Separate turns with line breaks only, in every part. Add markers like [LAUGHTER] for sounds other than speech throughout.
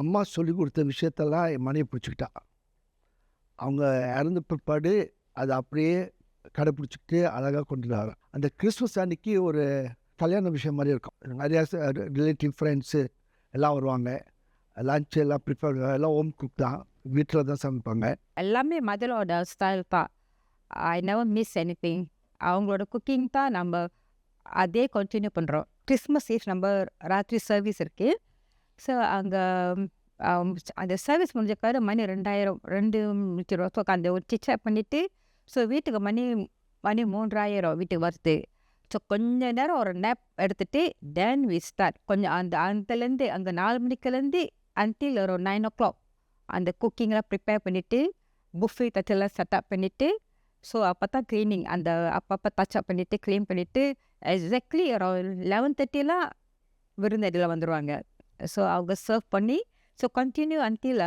அம்மா சொல்லிக் கொடுத்த விஷயத்தெல்லாம் என் மனைவி பிடிச்சிக்கிட்டா. அவங்க இறந்த பிற்பாடு அதை அப்படியே கடைப்பிடிச்சிக்கிட்டு அழகாக கொண்டு வராங்க அந்த கிறிஸ்மஸ் அன்னைக்கு ஒரு கல்யாண விஷயம் மாதிரி இருக்கும். நிறையா ரிலேட்டிவ் ஃப்ரெண்ட்ஸு எல்லாம் வருவாங்க. லஞ்ச் எல்லாம் ப்ரிப்பேர் எல்லாம் ஹோம் குக் தான். வீட்டில் தான் சமைப்பாங்க.
எல்லாமே மதரோட ஸ்டைல் தான். I never miss any thing அவங்களோட குக்கிங் தான் நம்ம அதே கண்டினியூ பண்ணுறோம் கிறிஸ்மஸ் ஈவ் நம்ம ராத்திரி சர்வீஸ் இருக்குது ஸோ அங்கே அந்த சர்வீஸ் முடிஞ்ச மணி ரெண்டாயிரம் ரெண்டு நூற்றி ரூபா அந்த ஒரு சிச்சா பண்ணிவிட்டு ஸோ வீட்டுக்கு மணி மணி மூன்றாயிரம் வீட்டுக்கு வருது ஸோ கொஞ்ச நேரம் ஒரு நேப் எடுத்துகிட்டு தென் வி ஸ்டார்ட் கொஞ்சம் அந்த அதுலேருந்து அங்கே நாலு மணிக்குலேருந்து அன்டில் ஒரு நைன் ஓ கிளாக் அந்த குக்கிங்லாம் ப்ரிப்பேர் பண்ணிவிட்டு புஃபே தச்செல்லாம் செட்டப் பண்ணிவிட்டு ஸோ அப்போ தான் க்ளீனிங் அந்த அப்பப்போ டச்சப் பண்ணிவிட்டு க்ளீன் பண்ணிவிட்டு எக்ஸாக்ட்லி ஒரு லெவன் தேர்ட்டிலாம் விருந்தடியில் வந்துடுவாங்க ஸோ அவங்க சர்வ் பண்ணி ஸோ கண்டினியூ அன்டில்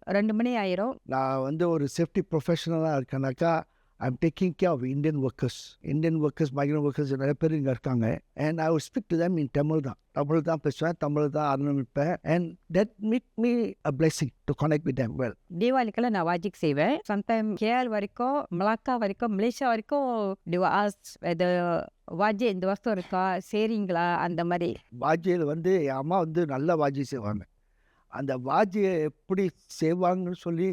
ரெண்டு மணி ஆயிரும்.
நான் வந்து ஒரு சேஃப்டி ப்ரொஃபஷனலாக இருக்கேனாக்கா I'm taking care of Indian workers Indian workers migrant workers நிறைய பேர் இங்கே இருக்காங்க. And I will speak to them in Tamil தான். தமிழ் தான் பேசுவேன். தமிழ் தான் ஆரம்பிப்பேன். And that meet me a blessing to connect with them well.
தீபாவளிக்கெல்லாம் நான் வாஜிக் செய்வேன். சம்டைம் கேஎல் வரைக்கும் மலாக்கா வரைக்கும் மலேசியா வரைக்கும் டிவ் ஆஸ் வாஜி இந்த வருஷம் இருக்கா? சரிங்களா அந்த மாதிரி.
வாஜியில் வந்து என் அம்மா வந்து நல்ல வாஜி செய்வாங்க. அந்த வாஜியை எப்படி செய்வாங்கன்னு சொல்லி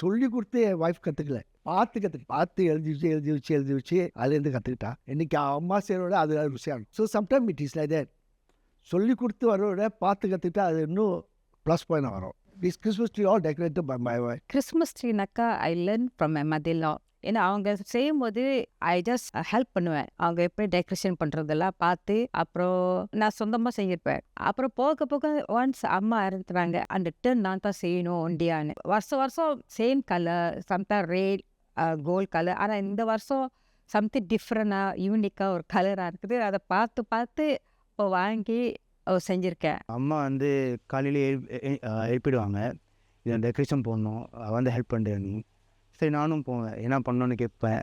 சொல்லி கொடுத்து என் ஒய்ஃப் கற்றுக்கல பார்த்து கற்று பார்த்து எழுதி வச்சு எழுதி வச்சு எழுதி வச்சு அதுலேருந்து கற்றுக்கிட்டா இன்னைக்கு அம்மா செய்கிறோட அது ருசியாக so sometime it is like that சொல்லி கொடுத்து வரோட பார்த்து கற்றுக்கிட்டா அது இன்னும் ப்ளஸ் பாயிண்ட் வரும். Is Christmas tree all decorated by my wife
Christmas ட்ரீனாக்கா I learn from my மதிலா ஏன்னா அவங்க செய்யும்போது ஐ ஜஸ்ட் ஹெல்ப் பண்ணுவேன். அவங்க எப்படி டெக்கரேஷன் பண்ணுறதெல்லாம் பார்த்து அப்புறம் நான் சொந்தமாக செஞ்சிருப்பேன் அப்புறம் போக போக ஒன்ஸ் அம்மா இருந்துறாங்க அந்த டர்ன் நான் தான் செய்யணும் ஒண்டியான்னு. வருஷம் வருஷம் same colour sometime red gold colour ஆனால் இந்த வருஷம் சம்திங் டிஃப்ரெண்டாக யூனிக்காக ஒரு கலராக இருக்குது. அதை பார்த்து பார்த்து இப்போ வாங்கி செஞ்சுருக்கேன்.
அம்மா வந்து காலையிலேயே எழுப்பிடுவாங்க. இதை டெக்கரேஷன் போடணும். வந்து ஹெல்ப் பண்ணுறேன் சரி நானும் போவேன். என்ன பண்ணணும்னு கேட்பேன்.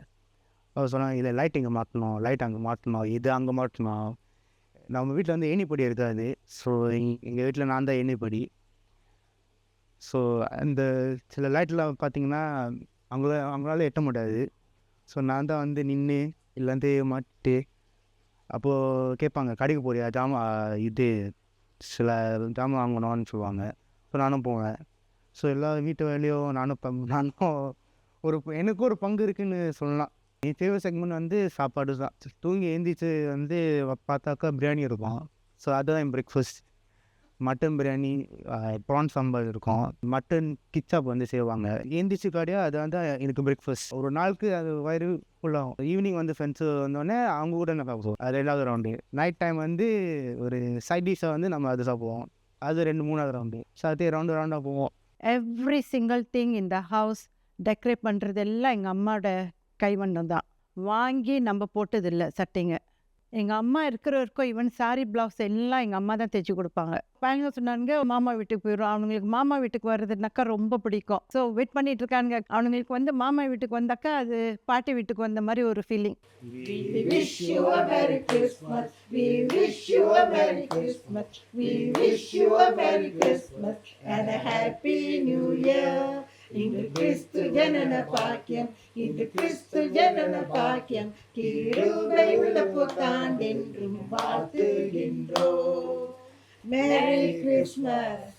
அவள் சொன்னாங்க இதில் லைட் இங்கே மாற்றணும் லைட் அங்கே மாற்றணும் இது அங்கே மாற்றணும் நம்ம வீட்டில் வந்து ஏணிப்படி இருக்காது. ஸோ எங்கள் வீட்டில் நான் தான் ஏணிப்படி ஸோ அந்த சில லைட்லாம் பார்த்திங்கன்னா அவங்கள அவங்களால எட்ட முடியாது. ஸோ நான் தான் வந்து நின்று இல்லை வந்து அப்போது கேட்பாங்க கடைக்கு போறியா? ஜாமான் இது சில ஜாமான் வாங்கணும்னு சொல்லுவாங்க. ஸோ நானும் போவேன். ஸோ எல்லா வீட்டு வேலையும் நானும் பங் [LAUGHS] நானும் ஒரு எனக்கும் ஒரு பங்கு இருக்குதுன்னு சொல்லலாம். என் ஃபேவரட் செக்மெண்ட் வந்து சாப்பாடு தான். தூங்கி எழுந்திரிச்சு வந்து பார்த்தாக்கா பிரியாணி இருக்கும். ஸோ அதுதான் என் breakfast mutton biryani prawn sambar இருக்கும். மட்டன் கிச்சாப் வந்து செய்வாங்க. எந்திரிச்சு காடியா அது வந்து எனக்கு பிரேக்ஃபாஸ்ட் ஒரு நாளுக்கு அது வயிறு ஃபுல்லாகும் ஈவினிங் வந்து ஃப்ரெண்ட்ஸு வந்தோடனே அவங்க கூட நான் சாப்பிடுவோம். அது ரெண்டாவது ரவுண்டு நைட் டைம் வந்து ஒரு சைட் டிஷ்ஷாக வந்து நம்ம அது சாப்பிடுவோம். அது ரெண்டு மூணாவது ரவுண்டு ஸோ அதே ரவுண்டு ரவுண்டாக போவோம்.
எவ்ரி சிங்கிள் திங் இந்த ஹவுஸ் டெக்கரேட் பண்ணுறது எல்லாம் எங்கள் அம்மாவோட கைவண்ணம் தான். வாங்கி நம்ம போட்டதில்லை சட்டைங்க. எங்கள் அம்மா இருக்கிற வரைக்கும் ஈவன் சாரி ப்ளவுஸ் எல்லாம் எங்கள் அம்மா தான் தைச்சி கொடுப்பாங்க. பையங்க சொன்னாங்க மாமா வீட்டுக்கு போயிடும் அவனுங்களுக்கு மாமா வீட்டுக்கு வர்றதுனாக்கா ரொம்ப பிடிக்கும். ஸோ வெயிட் பண்ணிட்டு இருக்காங்க அவனுங்களுக்கு வந்து மாமா வீட்டுக்கு வந்தாக்கா அது பாட்டி வீட்டுக்கு வந்த மாதிரி ஒரு feeling
We We wish you a Merry Christmas and a Happy New Year. இன்று கிறிஸ்து ஜனன பாக்கியம். இன்று கிறிஸ்து ஜனன பாக்கியம். கிருபை உள்ள புத்தாண்டென்றும் வாழ்த்துகின்றோம். Merry Christmas.